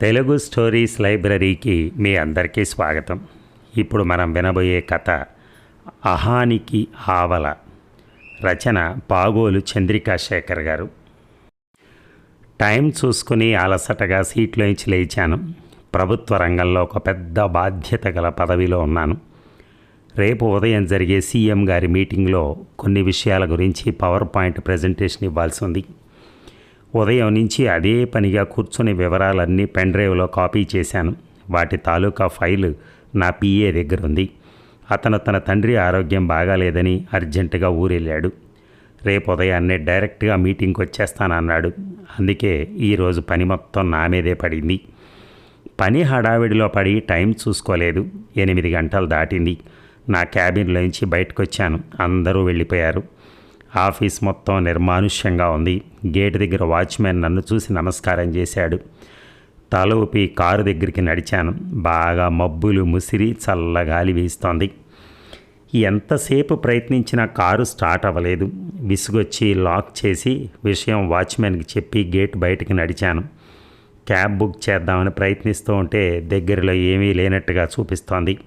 Telugu stories లైబ్రరీకి మీ అందరికీ స్వాగతం. ఇప్పుడు మనం వినబోయే కథ అహానికి ఆవల. రచన పాగోలు చంద్రికా శేఖర్ గారు. టైం చూసుకుని అలసటగా సీట్లోంచి లేచాను. ప్రభుత్వ రంగంలో ఒక పెద్ద బాధ్యత గల పదవిలో ఉన్నాను. రేపు ఉదయం జరిగే సీఎం గారి మీటింగ్లో కొన్ని విషయాల గురించి పవర్ పాయింట్ ప్రజెంటేషన్ ఇవ్వాల్సి ఉంది. ఉదయం నుంచి అదే పనిగా కూర్చుని వివరాలన్నీ పెన్ డ్రైవ్లో కాపీ చేశాను. వాటి తాలూకా ఫైలు నా పిఏ దగ్గర ఉంది. అతను తన తండ్రి ఆరోగ్యం బాగాలేదని అర్జెంటుగా ఊరెళ్ళాడు. రేపు ఉదయాన్నే డైరెక్ట్గా మీటింగ్కి వచ్చేస్తానన్నాడు. అందుకే ఈరోజు పని మొత్తం నా మీదే పడింది. పని హడావిడిలో పడి టైం చూసుకోలేదు. ఎనిమిది గంటలు దాటింది. నా క్యాబిన్లోంచి బయటకు వచ్చాను అందరూ వెళ్ళిపోయారు. ఆఫీస్ మొత్తం నిర్మానుష్యంగా ఉంది. గేటు దగ్గర వాచ్మెన్ నన్ను చూసి నమస్కారం చేశాడు. తల ఊపి కారు దగ్గరికి నడిచాను. బాగా మబ్బులు ముసిరి చల్ల గాలి వీస్తోంది. ఎంతసేపు ప్రయత్నించినా కారు స్టార్ట్ అవ్వలేదు. విసుగొచ్చి లాక్ చేసి విషయం వాచ్మెన్కి చెప్పి గేట్ బయటకు నడిచాను. క్యాబ్ బుక్ చేద్దామని ప్రయత్నిస్తూ ఉంటే దగ్గరలో ఏమీ లేనట్టుగా చూపిస్తోంది.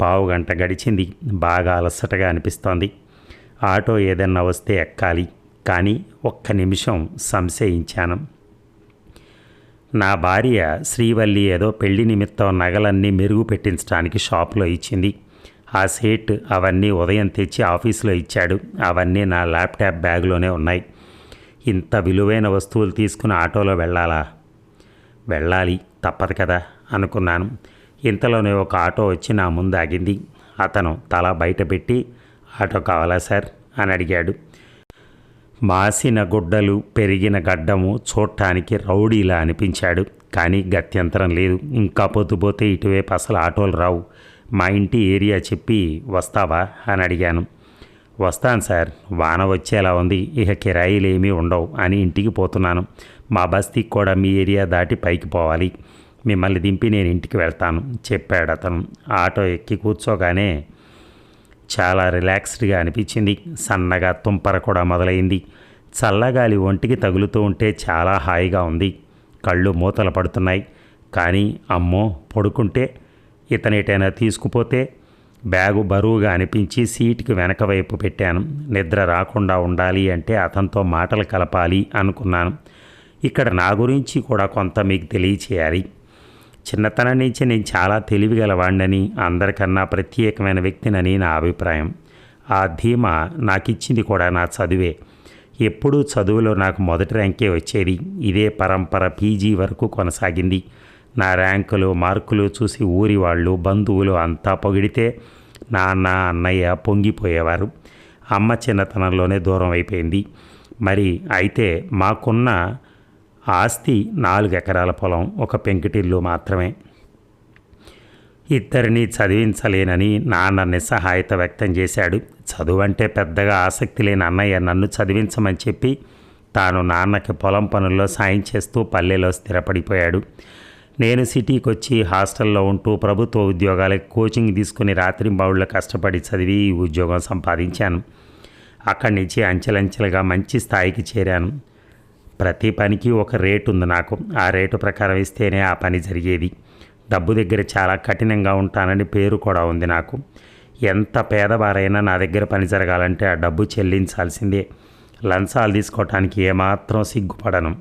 పావు గంట గడిచింది. బాగా అలసటగా అనిపిస్తోంది. ఆటో ఏదన్నా వస్తే ఎక్కాలి. కానీ ఒక్క నిమిషం సంశయించాను. నా భార్య శ్రీవల్లి ఏదో పెళ్ళి నిమిత్తం నగలన్నీ మెరుగు పెట్టించడానికి షాప్లో ఇచ్చింది. ఆ సేట్ అవన్నీ ఉదయం తెచ్చి ఆఫీసులో ఇచ్చాడు. అవన్నీ నా ల్యాప్టాప్ బ్యాగ్లోనే ఉన్నాయి. ఇంత విలువైన వస్తువులు తీసుకుని ఆటోలో వెళ్ళాలా? వెళ్ళాలి తప్పదు కదా అనుకున్నాను. ఇంతలోనే ఒక ఆటో వచ్చి నా ముందు ఆగింది. అతను తల బయట పెట్టి ఆటో కావాలా సార్? అని అడిగాడు. మాసిన గుడ్డలు పెరిగిన గడ్డము చూడటానికి రౌడీలా అనిపించాడు. కానీ గత్యంతరం లేదు. ఇంకా పొద్దుపోతే ఇటువైపు అసలు ఆటోలు రావు. మా ఇంటి ఏరియా చెప్పి వస్తావా? అని అడిగాను. వస్తాను సార్. వాన వచ్చేలా ఉంది. ఇక కిరాయిలు ఏమీ ఉండవు అని ఇంటికి పోతున్నాను. మా బస్తీకి కూడా మీ ఏరియా దాటి పైకి పోవాలి. మిమ్మల్ని దింపి నేను ఇంటికి వెళ్తాను చెప్పాడు అతను. ఆటో ఎక్కి కూర్చోగానే చాలా రిలాక్స్డ్గా అనిపించింది. సన్నగా తుంపర కూడా మొదలైంది. చల్లగాలి ఒంటికి తగులుతూ ఉంటే చాలా హాయిగా ఉంది. కళ్ళు మూతలు పడుతున్నాయి. కానీ అమ్మో! పడుకుంటే ఇతనేటైనా తీసుకుపోతే బ్యాగు బరువుగా అనిపించి సీటుకి వెనక వైపు పెట్టాను. నిద్ర రాకుండా ఉండాలి అంటే అతనితో మాటలు కలపాలి అనుకున్నాను. ఇక్కడ నా గురించి కూడా కొంత మీకు తెలియచేయాలి. చిన్నతనం నుంచి నేను చాలా తెలివిగలవాడినని అందరికన్నా ప్రత్యేకమైన వ్యక్తినని నా అభిప్రాయం. ఆ ధీమా నాకు ఇచ్చింది కూడా నా చదువే. ఎప్పుడూ చదువులో నాకు మొదటి ర్యాంకే వచ్చేది. ఇదే పరంపర పీజీ వరకు కొనసాగింది. నా ర్యాంకులు మార్కులు చూసి ఊరి వాళ్ళు బంధువులు అంతా పొగిడితే నాన్న అన్నయ్య పొంగిపోయేవారు. అమ్మ చిన్నతనంలోనే దూరం అయిపోయింది. మరి అయితే మాకున్న ఆస్తి నాలుగు ఎకరాల పొలం ఒక పెంకిటిల్లు మాత్రమే. ఇద్దరిని చదివించలేనని నాన్న నిస్సహాయత వ్యక్తం చేశాడు. చదువు అంటే పెద్దగా ఆసక్తి లేని అన్నయ్య నన్ను చదివించమని చెప్పి తాను నాన్నకి పొలం పనుల్లో సాయం చేస్తూ పల్లెలో స్థిరపడిపోయాడు. నేను సిటీకి వచ్చి హాస్టల్లో ఉంటూ ప్రభుత్వ ఉద్యోగాలకు కోచింగ్ తీసుకుని రాత్రింబావుళ్ళ కష్టపడి చదివి ఈ ఉద్యోగం సంపాదించాను. అక్కడి నుంచి అంచెలంచెలుగా మంచి స్థాయికి చేరాను. ప్రతి పనికి ఒక రేటు ఉంది నాకు. ఆ రేటు ప్రకారం ఇస్తేనే ఆ పని జరిగేది. డబ్బు దగ్గర చాలా కఠినంగా ఉంటానని పేరు కూడా ఉంది నాకు. ఎంత పేదవారైనా నా దగ్గర పని జరగాలంటే ఆ డబ్బు చెల్లించాల్సిందే. లంచాలు తీసుకోవటానికి ఏమాత్రం సిగ్గుపడను.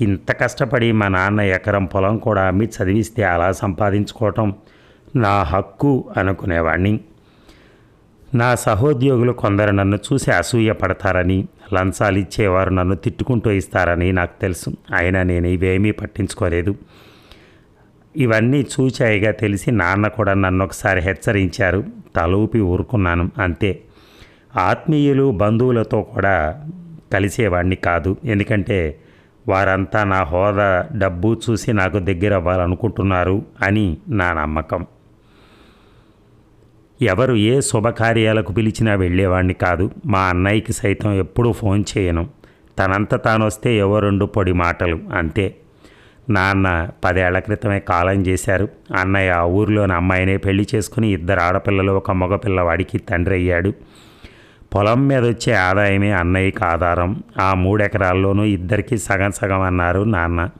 ఇంత కష్టపడి మా నాన్న ఎకరం పొలం కూడా అమ్మి చదివిస్తే అలా సంపాదించుకోవటం నా హక్కు అనుకునేవాడిని నా సహోద్యోగులు కొందరు నన్ను చూసి అసూయ పడతారని లంచాలు ఇచ్చేవారు నన్ను తిట్టుకుంటూ ఇస్తారని నాకు తెలుసు. అయినా నేను ఇవేమీ పట్టించుకోలేదు. ఇవన్నీ చూచాయిగా తెలిసి నాన్న కూడా నన్ను ఒకసారి హెచ్చరించారు. తలూపి ఊరుకున్నాను. అంతే. ఆత్మీయులు బంధువులతో కూడా కలిసేవాడిని కాదు. ఎందుకంటే వారంతా నా హోదా డబ్బు చూసి నాకు దగ్గర అవ్వాలనుకుంటున్నారు అని నా నమ్మకం. ఎవరు ఏ శుభకార్యాలకు పిలిచినా వెళ్ళేవాడిని కాదు. మా అన్నయ్యకి సైతం ఎప్పుడూ ఫోన్ చేయను. తనంత తాను వస్తే ఎవో రెండు పొడి మాటలు అంతే. నాన్న పదేళ్ళ క్రితమే కాలం చేశారు. అన్నయ్య ఆ ఊరిలోని అమ్మాయినే పెళ్ళి చేసుకుని ఇద్దరు ఆడపిల్లలు ఒక మగపిల్లవాడికి తండ్రి అయ్యాడు. పొలం మీద వచ్చే ఆదాయమే అన్నయ్యకి ఆధారం. ఆ మూడెకరాల్లోనూ ఇద్దరికి సగం సగం అన్నారు నాన్న.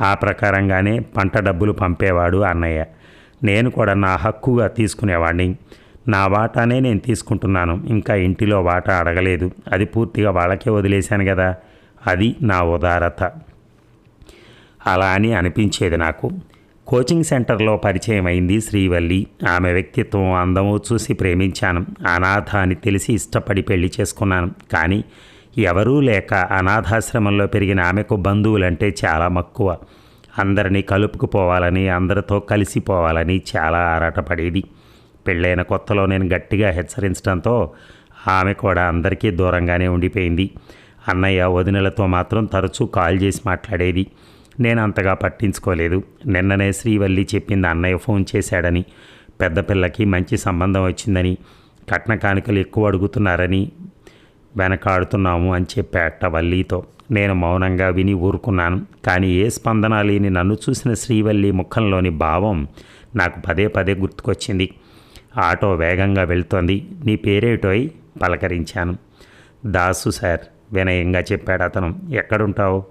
ఆ ప్రకారంగానే పంట డబ్బులు పంపేవాడు అన్నయ్య. నేను కూడా నా హక్కుగా తీసుకునేవాడిని నా వాటానే నేను తీసుకుంటున్నాను. ఇంకా ఇంటిలో వాటా అడగలేదు. అది పూర్తిగా వాళ్ళకే వదిలేశాను కదా అది నా ఉదారత. అలా అని అనిపించేది నాకు. కోచింగ్ సెంటర్లో పరిచయం అయింది శ్రీవల్లి. ఆమె వ్యక్తిత్వం అందము చూసి ప్రేమించాను. అనాథ అని తెలిసి ఇష్టపడి పెళ్ళి చేసుకున్నాను. కానీ ఎవరూ లేక అనాథాశ్రమంలో పెరిగిన ఆమెకు బంధువులంటే చాలా మక్కువ. అందరినీ కలుపుకుపోవాలని అందరితో కలిసిపోవాలని చాలా ఆరాటపడేది. పెళ్ళైన కొత్తలో నేను గట్టిగా హెచ్చరించడంతో ఆమె కూడా అందరికీ దూరంగానే ఉండిపోయింది. అన్నయ్య వదినలతో మాత్రం తరచూ కాల్ చేసి మాట్లాడేది. నేను అంతగా పట్టించుకోలేదు. నిన్ననే శ్రీవల్లి చెప్పింది అన్నయ్య ఫోన్ చేశాడని. పెద్ద పిల్లకి మంచి సంబంధం వచ్చిందని కట్న కానుకలు ఎక్కువ అడుగుతున్నారని వెనకాడుతున్నాము అని చెప్పాట వల్లీతో. నేను మౌనంగా విని ఊరుకున్నాను. కానీ ఏ స్పందన లేని నన్ను చూసిన శ్రీవల్లి ముఖంలోని భావం నాకు పదే పదే గుర్తుకొచ్చింది. ఆటో వేగంగా వెళ్తోంది. నీ పేరేటోయ్? పలకరించాను. దాసు సార్ వినయంగా చెప్పాడు అతను. ఎక్కడుంటావు?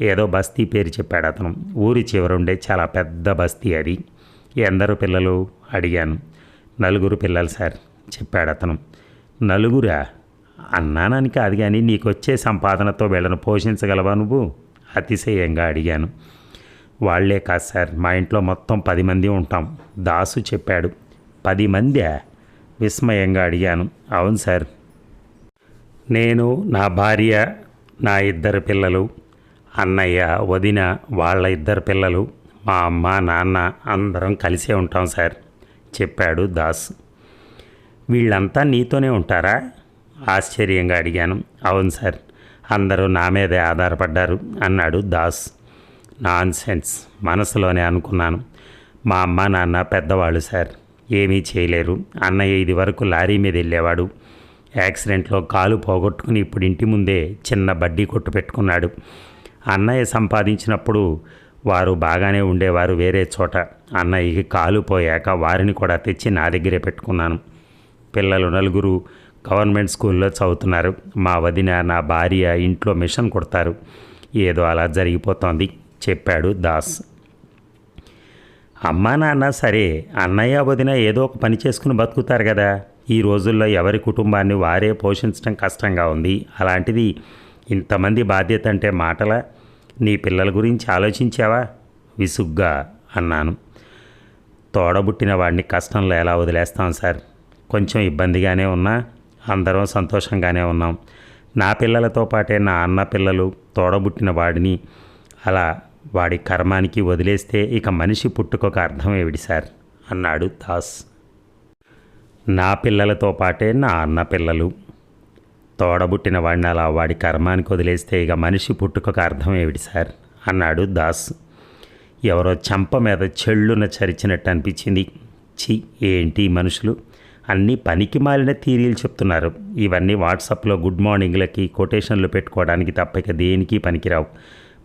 ఏదో బస్తీ పేరు చెప్పాడు అతను. ఊరి చివరుండే చాలా పెద్ద బస్తీ అది. ఎందరు పిల్లలు? అడిగాను. నలుగురు పిల్లలు సార్ చెప్పాడు అతను. నలుగురా? అన్నానని కాదు కానీ నీకు వచ్చే సంపాదనతో వీళ్ళను పోషించగలవా నువ్వు? అతిశయంగా అడిగాను. వాళ్ళే కాదు సార్ మా ఇంట్లో మొత్తం పది మంది ఉంటాం దాసు చెప్పాడు. పది మంది? విస్మయంగా అడిగాను. అవును సార్. నేను నా భార్య నా ఇద్దరు పిల్లలు అన్నయ్య వదిన వాళ్ళ ఇద్దరు పిల్లలు మా అమ్మ నాన్న అందరం కలిసే ఉంటాం సార్ చెప్పాడు దాస్. వీళ్ళంతా నీతోనే ఉంటారా? ఆశ్చర్యంగా అడిగాను. అవును సార్ అందరూ నా మీదే ఆధారపడ్డారు అన్నాడు దాస్. నాన్ సెన్స్ మనసులోనే అనుకున్నాను. మా అమ్మ నాన్న పెద్దవాళ్ళు సార్. ఏమీ చేయలేరు. అన్నయ్య ఇది వరకు లారీ మీద వెళ్ళేవాడు. యాక్సిడెంట్లో కాలు పోగొట్టుకుని ఇప్పుడు ఇంటి ముందే చిన్న బడ్డీ కొట్టు పెట్టుకున్నాడు. అన్నయ్య సంపాదించినప్పుడు వారు బాగానే ఉండేవారు వేరే చోట. అన్నయ్యకి కాలు పోయాక వారిని కూడా తెచ్చి నా దగ్గరే పెట్టుకున్నాను. పిల్లలు నలుగురు గవర్నమెంట్ స్కూల్లో చదువుతున్నారు. మా వదిన నా భార్య ఇంట్లో మిషన్ కొడతారు. ఏదో అలా జరిగిపోతోంది చెప్పాడు దాస్. అమ్మా నాన్న సరే అన్నయ్య వదిన ఏదో ఒక పని చేసుకుని బతుకుతారు కదా. ఈ రోజుల్లో ఎవరి కుటుంబాన్ని వారే పోషించడం కష్టంగా ఉంది. అలాంటిది ఇంతమంది బాధ్యత అంటే మాటల? నీ పిల్లల గురించి ఆలోచించావా? విసుగ్గా అన్నాను. తోడబుట్టిన వాడిని కష్టంలో ఎలా వదిలేస్తాం సార్? కొంచెం ఇబ్బందిగానే ఉన్నా. అందరం సంతోషంగానే ఉన్నాం. నా పిల్లలతో పాటే నా అన్న పిల్లలు తోడబుట్టిన వాడిని అలా వాడి కర్మానికి వదిలేస్తే ఇక మనిషి పుట్టుకొక అర్థం ఏమిటి సార్? అన్నాడు దాస్. నా పిల్లలతో పాటే నా అన్న పిల్లలు తోడబుట్టిన వాడిని అలా వాడి కర్మానికి వదిలేస్తే ఇక మనిషి పుట్టుకొక అర్థం ఏమిటి సార్? అన్నాడు దాస్. ఎవరో చంప మీద చెళ్ళున చరిచినట్టు అనిపించింది. చి ఏంటి మనుషులు? అన్నీ పనికి మాలిన థీరీలు చెప్తున్నారు. ఇవన్నీ వాట్సాప్లో గుడ్ మార్నింగ్లకి కొటేషన్లు పెట్టుకోవడానికి తప్ప ఇక దేనికి పనికిరావు.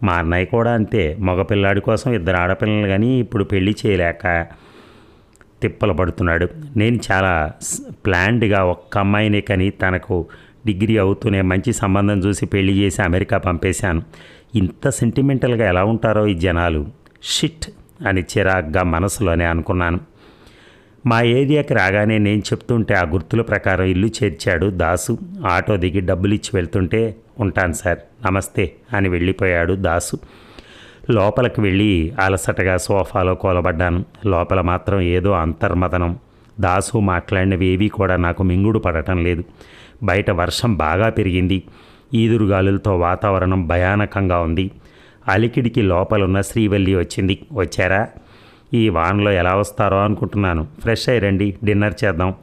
మా అన్నయ్య కూడా అంతే. మగపిల్లాడి కోసం ఇద్దరు ఆడపిల్లలు కానీ ఇప్పుడు పెళ్ళి చేయలేక తిప్పలు పడుతున్నాడు. నేను చాలా ప్లాన్డ్గా ఒక్క అమ్మాయిని కానీ తనకు డిగ్రీ అవుతూనే మంచి సంబంధం చూసి పెళ్ళి చేసి అమెరికా పంపేశాను. ఇంత సెంటిమెంటల్గా ఎలా ఉంటారో ఈ జనాలు. షిట్ అని చిరాగ్గా మనసులోనే అనుకున్నాను. మా ఏరియాకి రాగానే నేను చెప్తుంటే ఆ గుర్తుల ప్రకారం ఇల్లు చేర్చాడు దాసు. ఆటో దిగి డబ్బులు ఇచ్చి వెళ్తుంటే ఉంటాను సార్ నమస్తే అని వెళ్ళిపోయాడు దాసు. లోపలికి వెళ్ళి అలసటగా సోఫాలో కోలబడ్డాను. లోపల మాత్రం ఏదో అంతర్మదనం. దాసు మాట్లాడినవి ఏవీ కూడా నాకు మింగుడు పడటం లేదు. బయట వర్షం బాగా పెరిగింది. ఈదురుగాలులతో వాతావరణం భయానకంగా ఉంది. అలికిడికి లోపలున్న శ్రీవల్లి వచ్చింది. వచ్చారా? ఈ వానలో ఎలా వస్తారో అనుకుంటున్నాను. ఫ్రెష్ అయ్యి రండి డిన్నర్ చేద్దాం.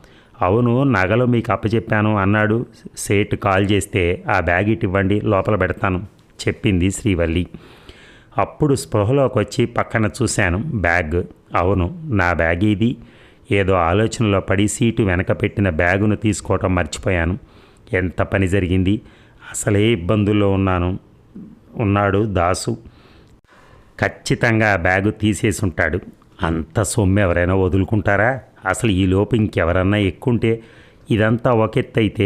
అవును నగలు మీకు అప్పచెప్పాను అన్నాడు. సేట్ కాల్ చేస్తే ఆ బ్యాగ్ ఇటు ఇవ్వండి లోపల పెడతాను చెప్పింది శ్రీవల్లి. అప్పుడు స్పృహలోకి వచ్చి పక్కన చూశాను బ్యాగ్. అవును నా బ్యాగ్ ఇది. ఏదో ఆలోచనలో పడి సీటు వెనక పెట్టిన బ్యాగును తీసుకోవటం మర్చిపోయాను. ఎంత పని జరిగింది? అసలే ఇబ్బందుల్లో ఉన్నాను ఉన్నాడు దాసు. ఖచ్చితంగా ఆ బ్యాగు తీసేసి ఉంటాడు. అంత సొమ్ము ఎవరైనా వదులుకుంటారా? అసలు ఈ లోపు ఇంకెవరన్నా ఎక్కుంటే ఇదంతా ఒక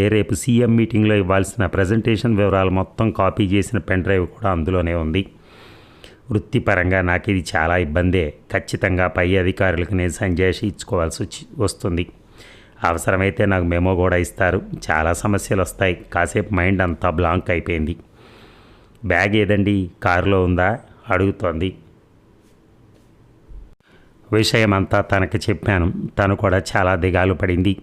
రేపు సీఎం మీటింగ్లో ఇవ్వాల్సిన ప్రజెంటేషన్ వివరాలు మొత్తం కాపీ చేసిన పెన్ డ్రైవ్ కూడా అందులోనే ఉంది. వృత్తిపరంగా నాకు ఇది చాలా ఇబ్బందే. ఖచ్చితంగా పై అధికారులకు నేను సంజాయిషి ఇచ్చుకోవాల్సి వచ్చి వస్తుంది. అవసరమైతే నాకు మెమో కూడా ఇస్తారు. చాలా సమస్యలు వస్తాయి. కాసేపు మైండ్ అంతా బ్లాంక్ అయిపోయింది. బ్యాగ్ ఏదండి? కారులో ఉందా? అడుగుతోంది. విషయమంతా తనకి చెప్పాను. తను కూడా చాలా దిగాలు పడింది.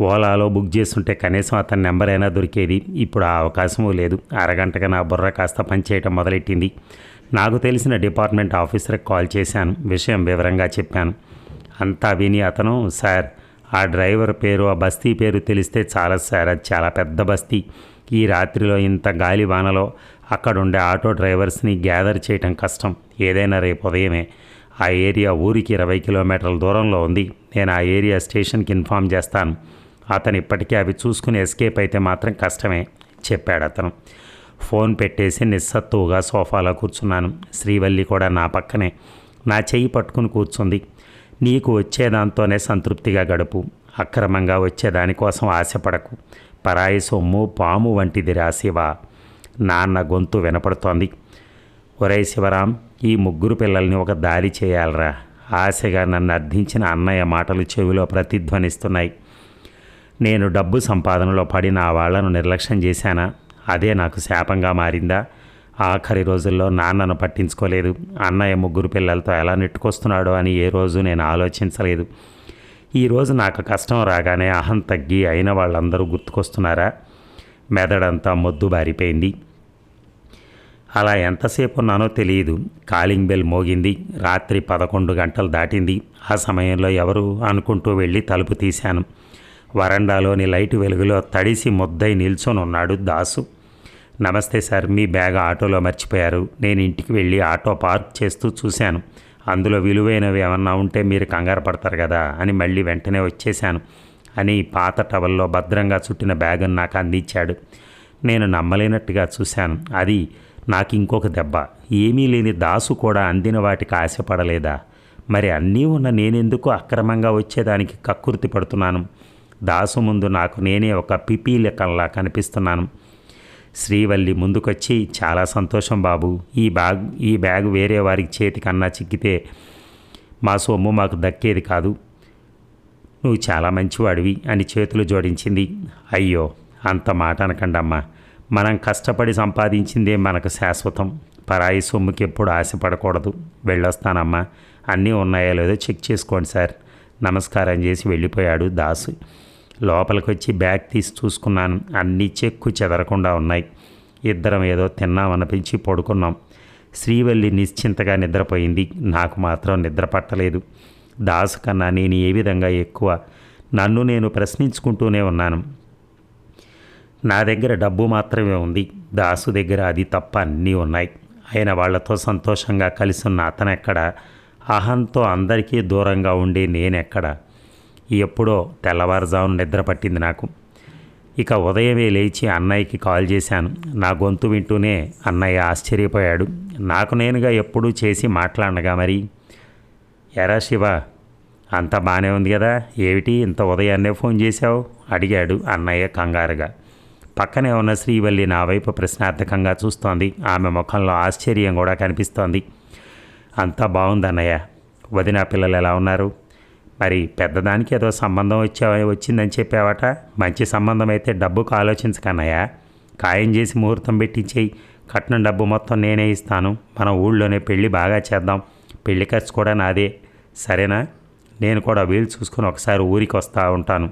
ఓలాలో బుక్ చేస్తుంటే కనీసం అతని నెంబర్ అయినా దొరికేది. ఇప్పుడు ఆ అవకాశమూ లేదు. అరగంటగా నా బుర్ర కాస్త పనిచేయటం మొదలెట్టింది. నాకు తెలిసిన డిపార్ట్మెంట్ ఆఫీసర్కి కాల్ చేశాను. విషయం వివరంగా చెప్పాను. అంతా విని అతను సార్ ఆ డ్రైవర్ పేరు ఆ బస్తీ పేరు తెలిస్తే చాలా సార్ అది చాలా పెద్ద బస్తీ. ఈ రాత్రిలో ఇంత గాలి వానలో అక్కడుండే ఆటో డ్రైవర్స్ని గ్యాదర్ చేయటం కష్టం. ఏదైనా రేపు ఉదయమే. ఆ ఏరియా ఊరికి ఇరవై కిలోమీటర్ల దూరంలో ఉంది. నేను ఆ ఏరియా స్టేషన్కి ఇన్ఫామ్ చేస్తాను. అతను ఇప్పటికీ అవి చూసుకుని ఎస్కేప్ అయితే మాత్రం కష్టమే చెప్పాడు అతను. ఫోన్ పెట్టేసి నిస్సత్తువుగా సోఫాలో కూర్చున్నాను. శ్రీవల్లి కూడా నా పక్కనే. నా చెయ్యి పట్టుకుని కూర్చుంది. నీకు వచ్చేదాంతోనే సంతృప్తిగా గడుపు. అక్రమంగా వచ్చేదానికోసం ఆశపడకు. పరాయి సొమ్ము పాము వంటిది రాశివా నాన్న గొంతు వినపడుతోంది. ఒరే శివరాం ఈ ముగ్గురు పిల్లల్ని ఒక దారి చేయాలరా. ఆశగా నన్ను అర్థించిన అన్నయ్య మాటలు చెవిలో ప్రతిధ్వనిస్తున్నాయి. నేను డబ్బు సంపాదనలో పడి నా వాళ్ళను నిర్లక్ష్యం చేశానా? అదే నాకు శాపంగా మారిందా? ఆఖరి రోజుల్లో నాన్నను పట్టించుకోలేదు. అన్నయ్య ముగ్గురు పిల్లలతో ఎలా నెట్టుకొస్తున్నాడో అని ఏ రోజు నేను ఆలోచించలేదు. ఈరోజు నాకు కష్టం రాగానే అహం తగ్గి అయిన వాళ్ళందరూ గుర్తుకొస్తున్నారా? మెదడంతా మొద్దు బారిపోయింది. అలా ఎంతసేపు ఉన్నానో తెలియదు. కాలింగ్ బెల్ మోగింది. రాత్రి పదకొండు గంటలు దాటింది. ఆ సమయంలో ఎవరు అనుకుంటూ వెళ్ళి తలుపు తీశాను. వరండాలోని లైటు వెలుగులో తడిసి ముద్దై నిల్చొని ఉన్నాడు దాసు. నమస్తే సార్ మీ బ్యాగ్ ఆటోలో మర్చిపోయారు. నేను ఇంటికి వెళ్ళి ఆటో పార్క్ చేస్తూ చూశాను. అందులో విలువైనవి ఏమన్నా ఉంటే మీరు కంగారు పడతారు కదా అని మళ్ళీ వెంటనే వచ్చేశాను అని పాత టవల్లో భద్రంగా చుట్టిన బ్యాగును నాకు అందించాడు. నేను నమ్మలేనట్టుగా చూశాను. అది నాకు ఇంకొక దెబ్బ. ఏమీ లేని దాసు కూడా అందిన వాటికి ఆశపడలేదా? మరి అన్నీ ఉన్న నేనెందుకు అక్రమంగా వచ్చేదానికి కక్కుర్తి పడుతున్నాను? దాసు ముందు నాకు నేనే ఒక పిపీ లెక్కల్లా కనిపిస్తున్నాను. శ్రీవల్లి ముందుకొచ్చి చాలా సంతోషం బాబు. ఈ బ్యాగ్ ఈ బ్యాగ్ వేరే వారికి చేతికన్నా చిక్కితే మా సొమ్ము మాకు దక్కేది కాదు. నువ్వు చాలా మంచివాడివి అని చేతులు జోడించింది. అయ్యో అంత మాట అనకండమ్మా. మనం కష్టపడి సంపాదించిందే మనకు శాశ్వతం. పరాయి సొమ్ముకి ఎప్పుడు ఆశపడకూడదు. వెళ్ళొస్తానమ్మా. అన్నీ ఉన్నాయో లేదో చెక్ చేసుకోండి సార్. నమస్కారం చేసి వెళ్ళిపోయాడు దాసు. లోపలికి వచ్చి బ్యాగ్ తీసి చూసుకున్నాను. అన్నీ చెక్కు చెదరకుండా ఉన్నాయి. ఇద్దరం ఏదో తిన్నామనిపించి పడుకున్నాం. శ్రీవల్లి నిశ్చింతగా నిద్రపోయింది. నాకు మాత్రం నిద్ర పట్టలేదు. దాసు కన్నా నేను ఏ విధంగా ఎక్కువ? నన్ను నేను ప్రశ్నించుకుంటూనే ఉన్నాను. నా దగ్గర డబ్బు మాత్రమే ఉంది. దాసు దగ్గర అది తప్ప అన్నీ ఉన్నాయి. ఆయన వాళ్ళతో సంతోషంగా కలిసి ఉన్న అతనెక్కడ? అహంతో అందరికీ దూరంగా ఉండి నేనెక్కడ? ఎప్పుడో తెల్లవారుజామున నిద్ర పట్టింది నాకు. ఇక ఉదయమే లేచి అన్నయ్యకి కాల్ చేశాను. నా గొంతు వింటూనే అన్నయ్య ఆశ్చర్యపోయాడు. నాకు నేనుగా ఎప్పుడూ చేసి మాట్లాడగా మరి? ఎరా శివ అంతా బాగానే ఉంది కదా? ఏమిటి ఇంత ఉదయాన్నే ఫోన్ చేశావు? అడిగాడు అన్నయ్య కంగారుగా. పక్కనే ఉన్న శ్రీవల్లి నా వైపు ప్రశ్నార్థకంగా చూస్తోంది. ఆమె ముఖంలో ఆశ్చర్యం కూడా కనిపిస్తోంది. అంతా బాగుందన్నయ్య వదిన పిల్లలు ఎలా ఉన్నారు? మరి పెద్దదానికి ఏదో సంబంధం వచ్చా వచ్చిందని చెప్పావట? మంచి సంబంధం అయితే డబ్బుకు ఆలోచించకన్నయ్య ఖాయం చేసి ముహూర్తం పెట్టించేయి. కట్నం డబ్బు మొత్తం నేనే ఇస్తాను. మన ఊళ్ళోనే పెళ్ళి బాగా చేద్దాం. పెళ్ళి ఖర్చు కూడా నాదే. సరేనా? నేను కూడా వీలు చూసుకుని ఒకసారి ఊరికి వస్తూ ఉంటాను.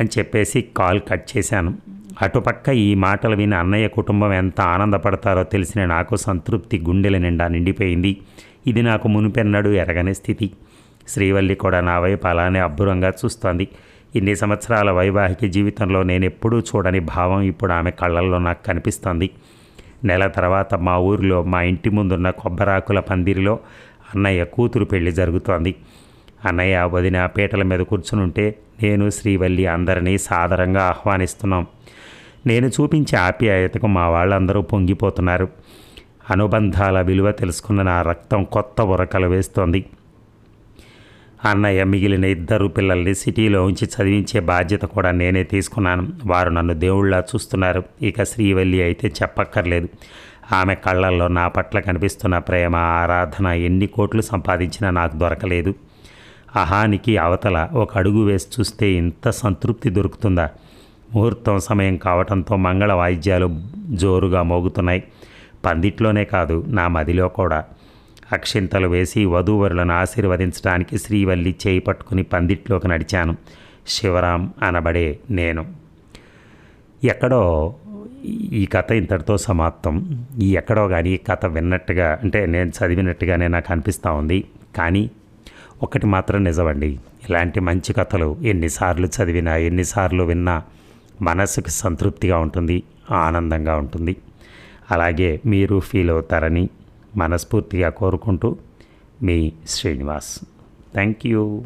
అని చెప్పేసి కాల్ కట్ చేశాను. అటుపక్క ఈ మాటలు విని అన్నయ్య కుటుంబం ఎంత ఆనందపడతారో తెలిసిన నాకు సంతృప్తి గుండెల నిండా నిండిపోయింది. ఇది నాకు మునిపెన్నడు ఎరగని స్థితి. శ్రీవల్లి కూడా నా వైపు అలానే అబ్బురంగా చూస్తోంది. ఇన్ని సంవత్సరాల వైవాహిక జీవితంలో నేను ఎప్పుడూ చూడని భావం ఇప్పుడు ఆమె కళ్ళల్లో నాకు కనిపిస్తోంది. నెల తర్వాత మా ఊరిలో మా ఇంటి ముందున్న కొబ్బరాకుల పందిరిలో అన్నయ్య కూతురు పెళ్ళి జరుగుతోంది. అన్నయ్య వదిన పీటల మీద కూర్చునుంటే నేను శ్రీవల్లి అందరినీ సాదరంగా ఆహ్వానిస్తున్నాం. నేను చూపించే ఆప్యాయతకు మా వాళ్ళందరూ పొంగిపోతున్నారు. అనుబంధాల విలువ తెలుసుకున్న నా రక్తం కొత్త ఉరకలు వేస్తోంది. అన్నయ్య మిగిలిన ఇద్దరు పిల్లల్ని సిటీలో ఉంచి చదివించే బాధ్యత కూడా నేనే తీసుకున్నాను. వారు నన్ను దేవుళ్ళ చూస్తున్నారు. ఇక శ్రీవల్లి అయితే చెప్పక్కర్లేదు. ఆమె కళ్ళల్లో నా పట్ల కనిపిస్తున్న ప్రేమ ఆరాధన ఎన్ని కోట్లు సంపాదించినా నాకు దొరకలేదు. అహానికి అవతల ఒక అడుగు వేసి చూస్తే ఇంత సంతృప్తి దొరుకుతుందా? ముహూర్తం సమయం కావటంతో మంగళ వాయిద్యాలు జోరుగా మోగుతున్నాయి. పందిట్లోనే కాదు నా మదిలో కూడా. అక్షింతలు వేసి వధూవరులను ఆశీర్వదించడానికి శ్రీవల్లి చేయి పట్టుకుని పందిట్లోకి నడిచాను. శివరాం అనబడే నేను. ఎక్కడో ఈ కథ ఇంతటితో సమాప్తం. ఈ ఎక్కడో కానీ కథ విన్నట్టుగా అంటే నేను చదివినట్టుగానే నాకు అనిపిస్తూ ఉంది. కానీ ఒకటి మాత్రం నిజమండి. ఇలాంటి మంచి కథలు ఎన్నిసార్లు చదివినా ఎన్నిసార్లు విన్నా మనసుకు సంతృప్తిగా ఉంటుంది ఆనందంగా ఉంటుంది. అలాగే మీరు ఫీల్ అవుతారని మనస్ఫూర్తిగా కోరుకుంటూ మీ శ్రీనివాస్. Thank you.